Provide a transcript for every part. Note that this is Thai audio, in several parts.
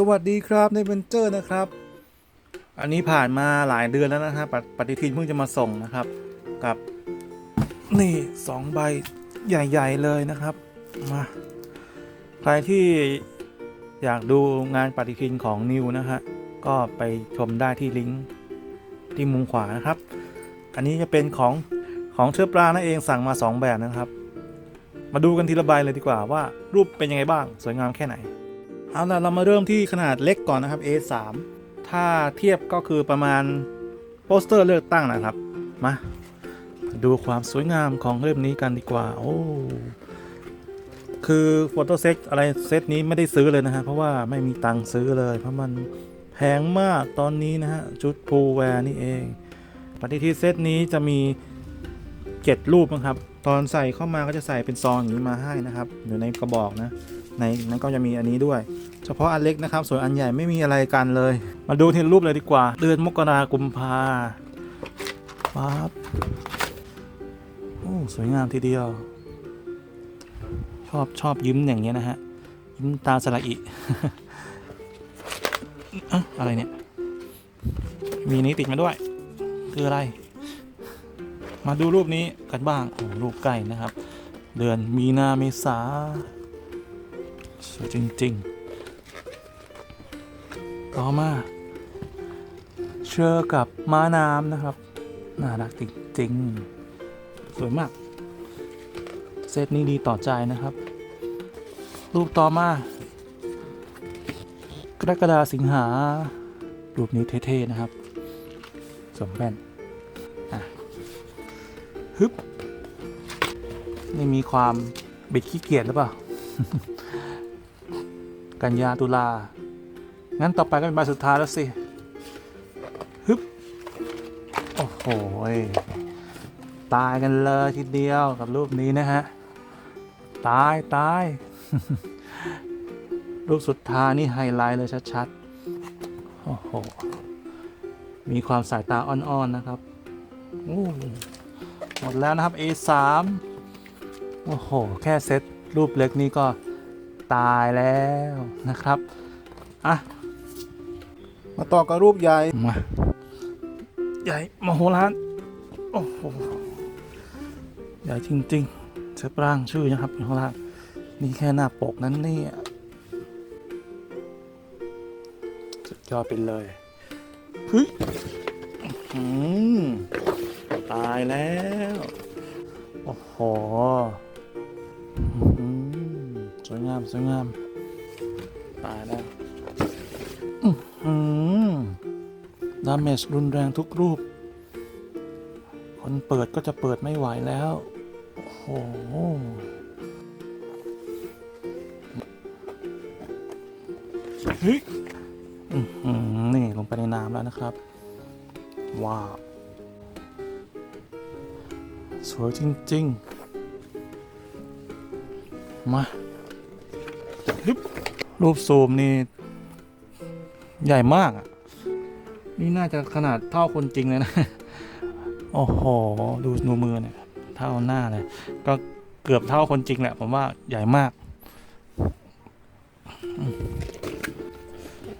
สวัสดีครับในเวนเจอร์นะครับ อันนี้ผ่านมาหลายเดือนแล้วนะครับปฏปฏิทินเพิ่งจะมาส่งนะครับ กับ นี่สองใบใหญ่ ๆ เลยนะครับ มา ใครที่อยากดูงานปฏิทินของนิวนะฮะ ก็ไปชมได้ที่ลิงก์ที่มุมขวานะครับ อันนี้จะเป็นของของเชื้อปลานั่นเองสั่งมา 2 แบบนะครับ มาดูกันทีละใบเลยดีกว่าว่ารูปเป็นยังไงบ้าง สวยงามแค่ไหน เอาล่ะเรามาเริ่มที่ขนาดเล็กก่อนนะครับ A3 ถ้าเทียบก็คือประมาณโปสเตอร์เลือกตั้งนะครับ มาดูความสวยงามของเล่มนี้กันดีกว่า โอ้คือโฟโต้เซตอะไรเซตนี้ไม่ได้ซื้อเลยนะฮะ เพราะว่าไม่มีตังค์ซื้อเลย เพราะมันแพงมากตอนนี้นะฮะ ชุดพูแวร์นี่เองปฏิทินเซตนี้จะมี 7 รูปนะครับ ตอนใส่เข้ามาก็จะใส่เป็นซองอย่างนี้มาให้นะครับ อยู่ในกระบอกนะ ในนั้นก็จะมีอันนี้ด้วย เฉพาะอันเล็กนะครับ ส่วนอันใหญ่ไม่มีอะไรกันเลย มาดูทีละรูปเลยดีกว่า เดือนมกรากุมภาปั๊บโอ้สวยงามทีเดียว ชอบชอบยิ้มอย่างเงี้ยนะฮะ ยิ้มตาสละอิอะอะไรเนี่ย มีนี้ติดมาด้วย คืออะไร มาดูรูปนี้กันบ้างโอ้รูปใกล้นะครับ เดือนมีนาเมษา สวยจริงๆ ต่อมา เชื่อกับม้าน้ำนะครับ น่ารักจริงๆ สวยมาก เซตนี้ดีต่อใจนะครับ รูปต่อมา กรกฎาสิงหา รูปนี้เท่ๆนะครับ สมแว่นอะฮึบนี่มีความบิดขี้เกียจหรือเปล่า กันยาตุลา งั้นต่อไปก็เป็นใบสุดท้ายแล้วสิ ฮึบ โอ้โห ตายกันเลยทีเดียวกับรูปนี้นะฮะ ตายตาย รูปสุดท้ายนี่ไฮไลท์เลยชัดๆ โอ้โห มีความสายตาอ่อน ๆ นะครับโอ้หมดแล้วนะครับ A3 โอ้โห แค่เซตรูปเล็กนี่ก็ ตายแล้วนะครับอะมาต่อกับรูปใหญ่มาใหญ่มโหฬารโอ้โหใหญ่จริงๆเชฟร่างชื่อนะครับมโหฬารนี่แค่หน้าปกนั้นนี่ยสุดยอดไปเลยเฮ้ยอื้อหือตายแล้ว โอ้โห สวยงามสวยงามตายแล้วอือหือดาเมจรุนแรงทุกรูป คนเปิดก็จะเปิดไม่ไหวแล้ว โอ้โหเฮ้ยอื้อหือนี่ลงไปในน้ำแล้วนะครับ ว้าว สวยจริง ๆ มาฮึบ รูปซูมนี่ ใหญ่มากอะ นี่น่าจะขนาดเท่าคนจริงเลยนะ โอ้โห ดูนูมือเนี่ย เท่าหน้าเลย ก็เกือบเท่าคนจริงแหละ ผมว่าใหญ่มาก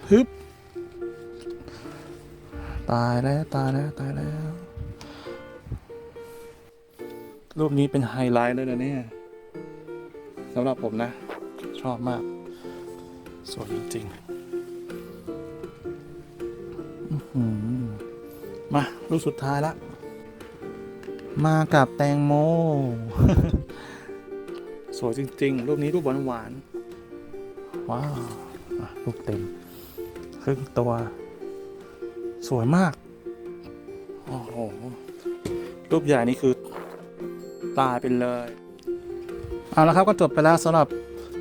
ฮึบตายแล้วตายแล้วตายแล้ว รูปนี้เป็นไฮไลท์เลยนะเนี่ยสำหรับผมนะ ชอบมาก สวยจริงๆมารูปสุดท้ายละ มากับแตงโม สวยจริง ๆ รูปนี้รูปหวานๆว้าวอะรูปเต็ม ครึ่งตัว สวยมาก โอ้โห รูปใหญ่นี่คือ ตายไปเลย เอาละครับก็จบไปแล้วสำหรับ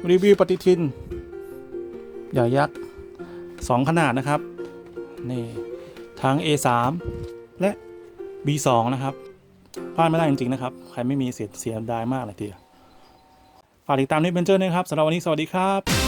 รีวิวปฏิทินใหญ่ยักษ์สองขนาดนะครับ นี่ทั้ง A3 และ B2 นะครับพลาดไม่ได้จริง ๆ นะครับ ใครไม่มีเสียเสียดายมากเลยทีเดียวฝากติดตามนิดเบนเจอร์นะครับสำหรับวันนี้สวัสดีครับ